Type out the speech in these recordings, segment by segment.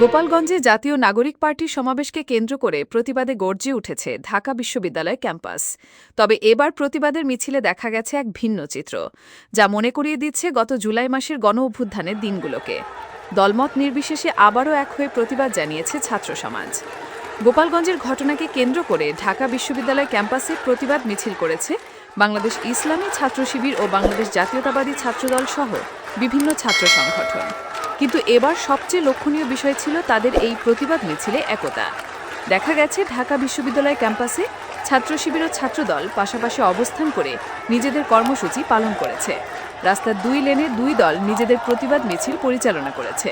গোপালগঞ্জে জাতীয় নাগরিক পার্টির সমাবেশকে কেন্দ্র করে প্রতিবাদে গর্জে উঠেছে ঢাকা বিশ্ববিদ্যালয় ক্যাম্পাস। তবে এবার প্রতিবাদের মিছিলে দেখা গেছে এক ভিন্ন চিত্র, যা মনে করিয়ে দিচ্ছে গত জুলাই মাসের গণ অভ্যুত্থানের দিনগুলোকে। দলমত নির্বিশেষে আবারও এক হয়ে প্রতিবাদ জানিয়েছে ছাত্র সমাজ। গোপালগঞ্জের ঘটনাকে কেন্দ্র করে ঢাকা বিশ্ববিদ্যালয় ক্যাম্পাসে প্রতিবাদ মিছিল করেছে বাংলাদেশ ইসলামী ছাত্র শিবির ও বাংলাদেশ জাতীয়তাবাদী ছাত্রদল সহ বিভিন্ন ছাত্র সংগঠন। কিন্তু এবার সবচেয়ে লক্ষণীয় বিষয় ছিল তাদের এই প্রতিবাদ মিছিলে একতা। দেখা গেছে, ঢাকা বিশ্ববিদ্যালয় ক্যাম্পাসে ছাত্র শিবির ও ছাত্রদল পাশাপাশি অবস্থান করে নিজেদের কর্মসূচি পালন করেছে। রাস্তার দুই লেনে দুই দল নিজেদের প্রতিবাদ মিছিল পরিচালনা করেছে।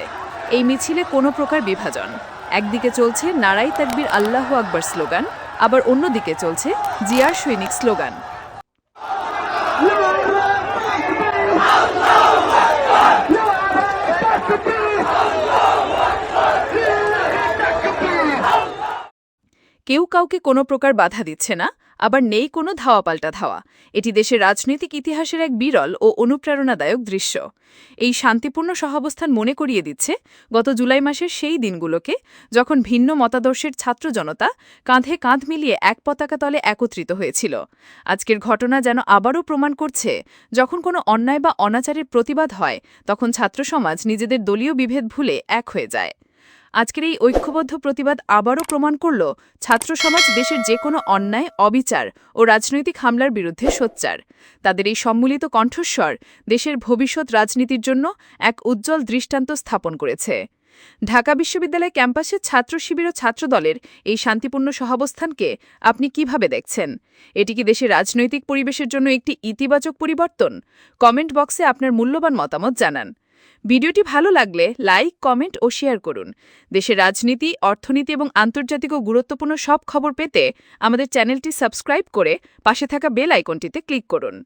এই মিছিলে কোনো প্রকার বিভাজন। একদিকে চলছে নারাই তাকবির আল্লাহ আকবর স্লোগান, আবার অন্যদিকে চলছে জিয়ার সৈনিক স্লোগান। কেউ কাউকে কোনো প্রকার বাধা দিচ্ছে না, আবার নেই কোনো ধাওয়া পাল্টা ধাওয়া। এটি দেশের রাজনৈতিক ইতিহাসের এক বিরল ও অনুপ্রেরণাদায়ক দৃশ্য। এই শান্তিপূর্ণ সহাবস্থান মনে করিয়ে দিচ্ছে গত জুলাই মাসের সেই দিনগুলোকে, যখন ভিন্ন মতাদর্শের ছাত্র জনতা কাঁধে কাঁধ মিলিয়ে এক পতাকা তলে একত্রিত হয়েছিল। আজকের ঘটনা যেন আবারও প্রমাণ করছে, যখন কোনো অন্যায় বা অনাচারের প্রতিবাদ হয়, তখন ছাত্র সমাজ নিজেদের দলীয় বিভেদ ভুলে এক হয়ে যায়। আজকের এই ঐক্যবদ্ধ প্রতিবাদ আবারও প্রমাণ করল ছাত্র সমাজ দেশের যে কোনো অন্যায়, অবিচার ও রাজনৈতিক হামলার বিরুদ্ধে সোচ্চার। তাদের এই সম্মিলিত কণ্ঠস্বর দেশের ভবিষ্যৎ রাজনীতির জন্য এক উজ্জ্বল দৃষ্টান্ত স্থাপন করেছে। ঢাকা বিশ্ববিদ্যালয় ক্যাম্পাসে ছাত্র শিবির ও ছাত্রদলের এই শান্তিপূর্ণ সহাবস্থানকে আপনি কীভাবে দেখছেন? এটি কি দেশের রাজনৈতিক পরিবেশের জন্য একটি ইতিবাচক পরিবর্তন? কমেন্ট বক্সে আপনার মূল্যবান মতামত জানান। ভিডিওটি ভালো লাগলে লাইক, কমেন্ট ও শেয়ার করুন। দেশের রাজনীতি, অর্থনীতি এবং আন্তর্জাতিক ও গুরুত্বপূর্ণ সব খবর পেতে আমাদের চ্যানেলটি সাবস্ক্রাইব করে পাশে থাকা বেল আইকনটিতে ক্লিক করুন।